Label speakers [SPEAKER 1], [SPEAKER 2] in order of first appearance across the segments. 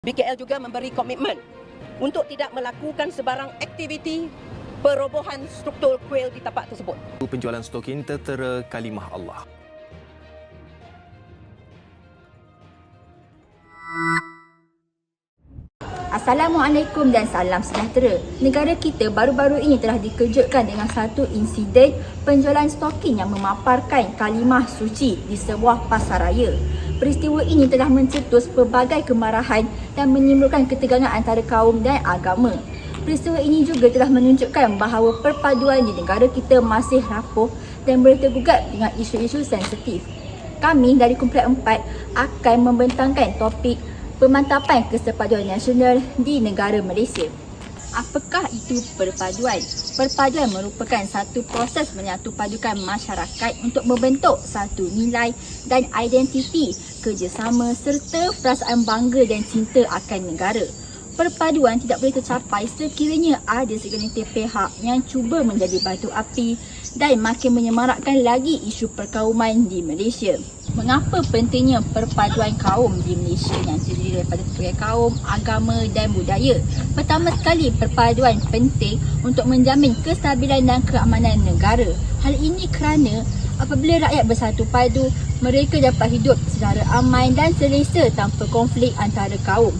[SPEAKER 1] BKL juga memberi komitmen untuk tidak melakukan sebarang aktiviti perobohan struktur kuil di tapak tersebut.
[SPEAKER 2] Penjualan stokin tertera kalimah Allah.
[SPEAKER 3] Assalamualaikum dan salam sejahtera. Negara kita baru-baru ini telah dikejutkan dengan satu insiden penjualan stokin yang memaparkan kalimah suci di sebuah pasaraya. Peristiwa ini telah mencetus pelbagai kemarahan dan menimbulkan ketegangan antara kaum dan agama. Peristiwa ini juga telah menunjukkan bahawa perpaduan di negara kita masih rapuh dan boleh tergugat dengan isu-isu sensitif. Kami dari Kumpulan 4 akan membentangkan topik pemantapan kesepaduan nasional di negara Malaysia. Apakah itu perpaduan? Perpaduan merupakan satu proses menyatu padukan masyarakat untuk membentuk satu nilai dan identiti kerjasama serta perasaan bangga dan cinta akan negara. Perpaduan tidak boleh tercapai sekiranya ada segelintir pihak yang cuba menjadi batu api dan makin menyemarakkan lagi isu perkauman di Malaysia. Mengapa pentingnya perpaduan kaum di Malaysia yang terdiri daripada pelbagai kaum, agama dan budaya? Pertama sekali, perpaduan penting untuk menjamin kestabilan dan keamanan negara. Hal ini kerana apabila rakyat bersatu padu, mereka dapat hidup secara aman dan selesa tanpa konflik antara kaum.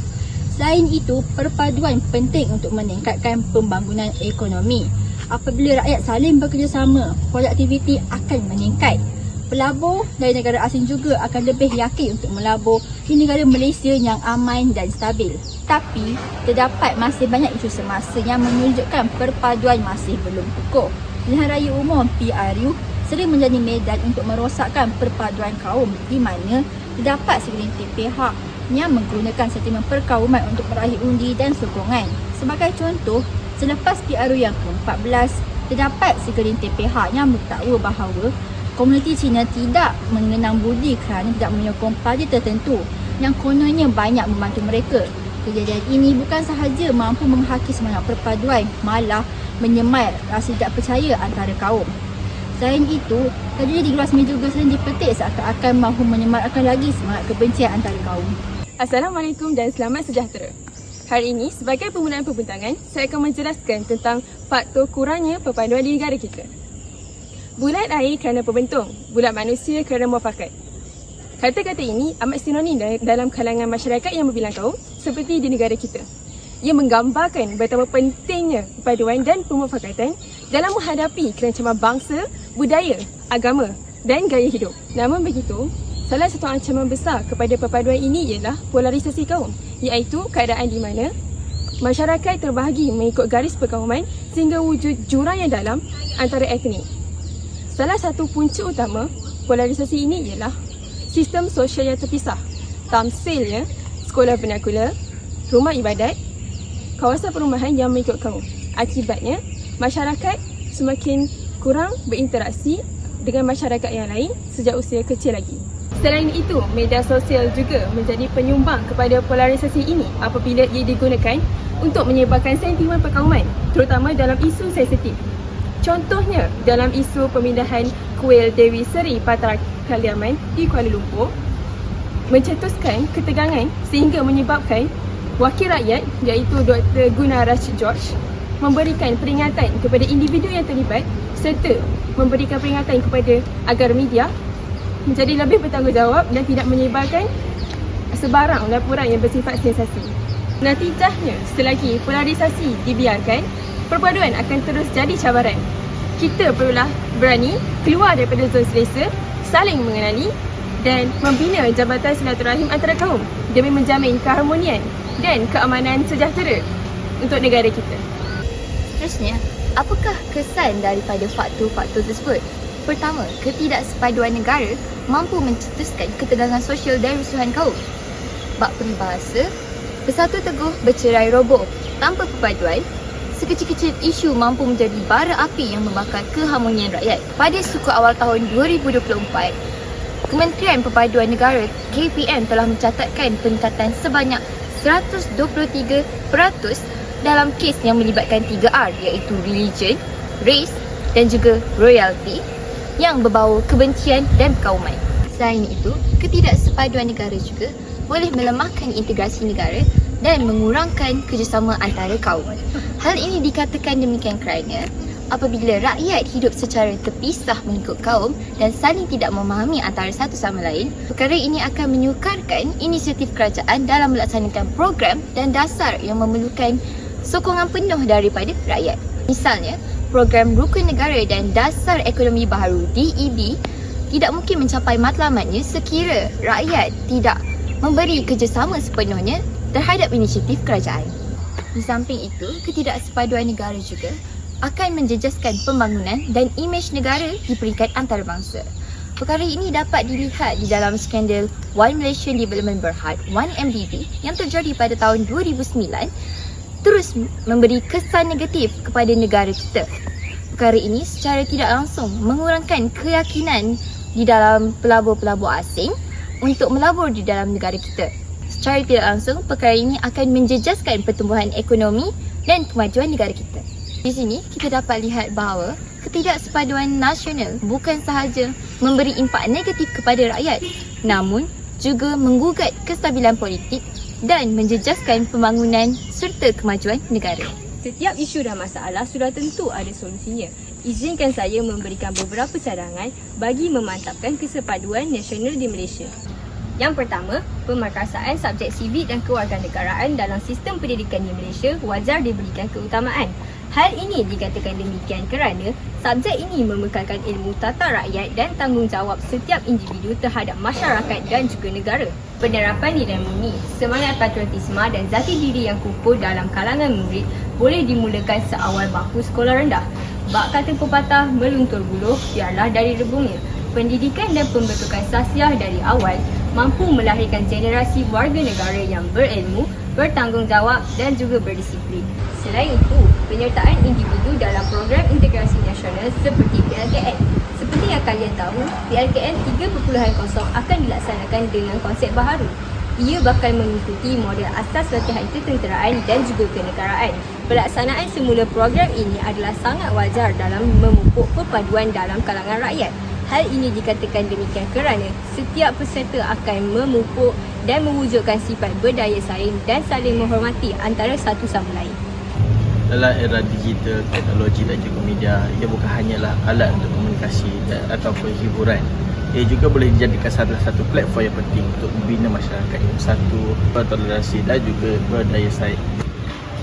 [SPEAKER 3] Selain itu, perpaduan penting untuk meningkatkan pembangunan ekonomi. Apabila rakyat saling bekerjasama, produktiviti akan meningkat. Pelabur dari negara asing juga akan lebih yakin untuk melabur di negara Malaysia yang aman dan stabil. Tapi, terdapat masih banyak isu semasa yang menunjukkan perpaduan masih belum kukuh. Pilihan Raya Umum PRU sering menjadi medan untuk merosakkan perpaduan kaum di mana terdapat segelintir pihak yang menggunakan sentimen perkauman untuk meraih undi dan sokongan. Sebagai contoh, selepas PRU yang ke-14, terdapat segelintir pihak yang mendakwa bahawa komuniti Cina tidak mengenang budi kerana tidak menyokong parti tertentu yang kononnya banyak membantu mereka. Kejadian ini bukan sahaja mampu menghaki semangat perpaduan, malah menyemai rasa tidak percaya antara kaum. Selain itu, kajian di Gelas juga sering dipetik seakan-akan mahu menyemarakkan lagi semangat kebencian antara kaum.
[SPEAKER 4] Assalamualaikum dan selamat sejahtera. Hari ini, sebagai pembunuhan pembintangan, saya akan menjelaskan tentang faktor kurangnya perpaduan di negara kita. Bulat air kerana pembentung, bulat manusia kerana muafakat. Kata-kata ini amat sinonim dalam kalangan masyarakat yang berbilang kaum seperti di negara kita. Ia menggambarkan betapa pentingnya perpaduan dan pemufakatan dalam menghadapi kerancaman bangsa, budaya, agama dan gaya hidup. Namun begitu, Salah satu ancaman besar kepada perpaduan ini ialah polarisasi kaum, iaitu keadaan di mana masyarakat terbahagi mengikut garis perkauman sehingga wujud jurang yang dalam antara etnik. Salah satu punca utama polarisasi ini ialah sistem sosial yang terpisah, tamsilnya sekolah vernakular, rumah ibadat, kawasan perumahan yang mengikut kaum. Akibatnya, masyarakat semakin kurang berinteraksi dengan masyarakat yang lain sejak usia kecil lagi. Selain itu, media sosial juga menjadi penyumbang kepada polarisasi ini apabila ia digunakan untuk menyebarkan sentimen perkauman, terutama dalam isu sensitif. Contohnya, dalam isu pemindahan kuil Dewi Seri Patra Kaliaman di Kuala Lumpur, mencetuskan ketegangan sehingga menyebabkan wakil rakyat iaitu Dr. Guna Rashid George memberikan peringatan kepada individu yang terlibat serta memberikan peringatan kepada agar media menjadi lebih bertanggungjawab dan tidak menyebarkan sebarang laporan yang bersifat sensasi. Natijahnya, selagi polarisasi dibiarkan, perpaduan akan terus jadi cabaran. Kita perlulah berani keluar daripada zon selesa, saling mengenali dan membina jabatan silaturahim antara kaum demi menjamin keharmonian dan keamanan sejahtera untuk negara kita.
[SPEAKER 3] Seterusnya, apakah kesan daripada faktor-faktor tersebut? Pertama, ketidaksepaduan negara mampu mencetuskan ketegangan sosial dan rusuhan kaum. Bab peribahasa, bersatu teguh bercerai roboh. Tanpa perpaduan, sekecil-kecil isu mampu menjadi bara api yang membakar keharmonian rakyat. Pada suku awal tahun 2024, Kementerian Perpaduan Negara KPN telah mencatatkan peningkatan sebanyak 123% dalam kes yang melibatkan 3R iaitu religion, race dan juga royalty yang berbau kebencian dan perkauman. Selain itu, ketidaksepaduan negara juga boleh melemahkan integrasi negara
[SPEAKER 5] dan mengurangkan kerjasama antara kaum. Hal ini dikatakan demikian kerana apabila rakyat hidup secara terpisah mengikut kaum dan saling tidak memahami antara satu sama lain, perkara ini akan menyukarkan inisiatif kerajaan dalam melaksanakan program dan dasar yang memerlukan sokongan penuh daripada rakyat. Misalnya, program Rukun Negara dan Dasar Ekonomi Baharu DEB tidak mungkin mencapai matlamatnya sekira rakyat tidak memberi kerjasama sepenuhnya terhadap inisiatif kerajaan. Di samping itu, ketidaksepaduan negara juga akan menjejaskan pembangunan dan imej negara di peringkat antarabangsa. Perkara ini dapat dilihat di dalam skandal One Malaysian Development Berhad 1MDB yang terjadi pada tahun 2009 terus memberi kesan negatif kepada negara kita. Perkara ini secara tidak langsung mengurangkan keyakinan di dalam pelabur-pelabur asing untuk melabur di dalam negara kita. Secara tidak langsung, perkara ini akan menjejaskan pertumbuhan ekonomi dan kemajuan negara kita. Di sini, kita dapat lihat bahawa ketidaksepaduan nasional bukan sahaja memberi impak negatif kepada rakyat, namun juga menggugat kestabilan politik dan menjejaskan pembangunan serta kemajuan negara.
[SPEAKER 6] Setiap isu dan masalah sudah tentu ada solusinya. Izinkan saya memberikan beberapa cadangan bagi memantapkan kesepaduan nasional di Malaysia. Yang pertama, pemerkasaan subjek sivik dan kewarganegaraan dalam sistem pendidikan di Malaysia wajar diberikan keutamaan. Hal ini dikatakan demikian kerana subjek ini memekalkan ilmu tata rakyat dan tanggungjawab setiap individu terhadap masyarakat dan juga negara. Penerapan nilai murni, semangat patriotisme dan zati diri yang kukuh dalam kalangan murid boleh dimulakan seawal bangku sekolah rendah. Bak kata pepatah meluntur buluh biarlah dari rebungnya. Pendidikan dan pembentukan sasiah dari awal mampu melahirkan generasi warga negara yang berilmu, bertanggungjawab dan juga berdisiplin. Selain itu, penyertaan individu dalam program integrasi nasional seperti PLKN. Seperti yang kalian tahu, PLKN 3.0 akan dilaksanakan dengan konsep baharu. Ia bakal mengikuti model asas latihan ketenteraan dan juga kenegaraan. Pelaksanaan semula program ini adalah sangat wajar dalam memupuk perpaduan dalam kalangan rakyat. Hal ini dikatakan demikian kerana setiap peserta akan memupuk dan mewujudkan sifat berdaya saing dan saling menghormati antara satu sama lain.
[SPEAKER 7] Dalam era digital, teknologi dan juga media, ia bukan hanyalah alat untuk komunikasi dan, ataupun hiburan. Ia juga boleh dijadikan salah satu platform yang penting untuk membina masyarakat yang bersatu, bertoleransi dan juga berdaya saing.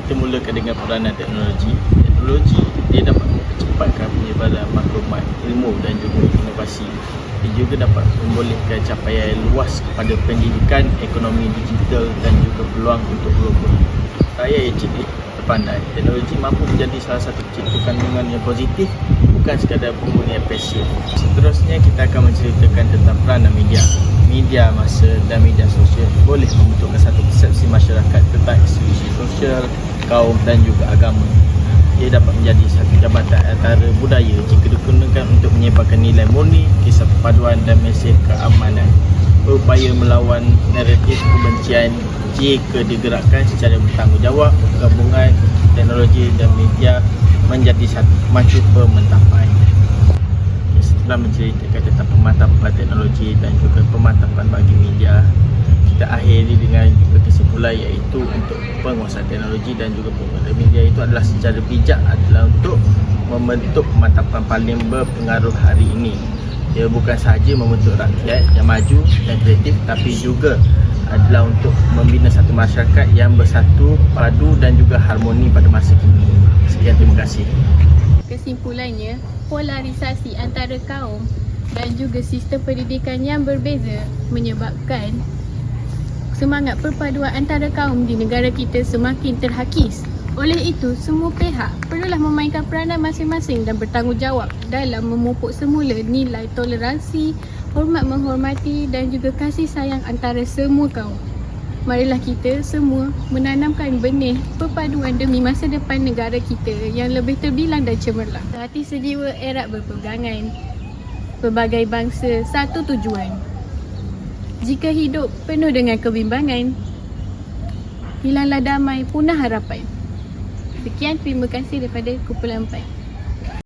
[SPEAKER 7] Kita mulakan dengan peranan teknologi. Teknologi dia dapat mempercepatkan penyebaran maklumat, ilmu dan juga inovasi. Ia juga dapat membolehkan capaian luas kepada pendidikan, ekonomi digital dan juga peluang untuk global. Saya Encik pandai. Teknologi mampu menjadi salah satu cipta kandungan yang positif bukan sekadar pengguna yang pasif. Seterusnya kita akan menceritakan tentang peranan media. Media masa dan media sosial boleh membentukkan satu persepsi masyarakat tentang isu-isu sosial, kaum dan juga agama. Ia dapat menjadi satu jabatan antara budaya jika digunakan untuk menyebarkan nilai murni, kisah perpaduan dan mesej keamanan. Berupaya melawan naratif kebencian jika digerakkan secara bertanggungjawab, gabungan teknologi dan media menjadi satu maju pementapan. Okay, setelah menceritakan tentang pemantapan teknologi dan juga pemantapan bagi media, kita akhiri dengan kesimpulan iaitu untuk penguasaan teknologi dan juga penguasaan media itu adalah secara bijak adalah untuk membentuk pemantapan paling berpengaruh hari ini. Dia bukan sahaja membentuk rakyat yang maju dan kreatif tapi juga adalah untuk membina satu masyarakat yang bersatu, padu dan juga harmoni pada masa kini. Sekian terima kasih.
[SPEAKER 8] Kesimpulannya, polarisasi antara kaum dan juga sistem pendidikan yang berbeza menyebabkan semangat perpaduan antara kaum di negara kita semakin terhakis. Oleh itu, semua pihak perlulah memainkan peranan masing-masing dan bertanggungjawab dalam memupuk semula nilai toleransi, hormat menghormati dan juga kasih sayang antara semua kaum. Marilah kita semua menanamkan benih perpaduan demi masa depan negara kita yang lebih terbilang dan cemerlang. Hati sejiwa erat berpegangan, pelbagai bangsa satu tujuan. Jika hidup penuh dengan kebimbangan, hilanglah damai, punah harapan. Sekian, terima kasih daripada Kumpulan 4.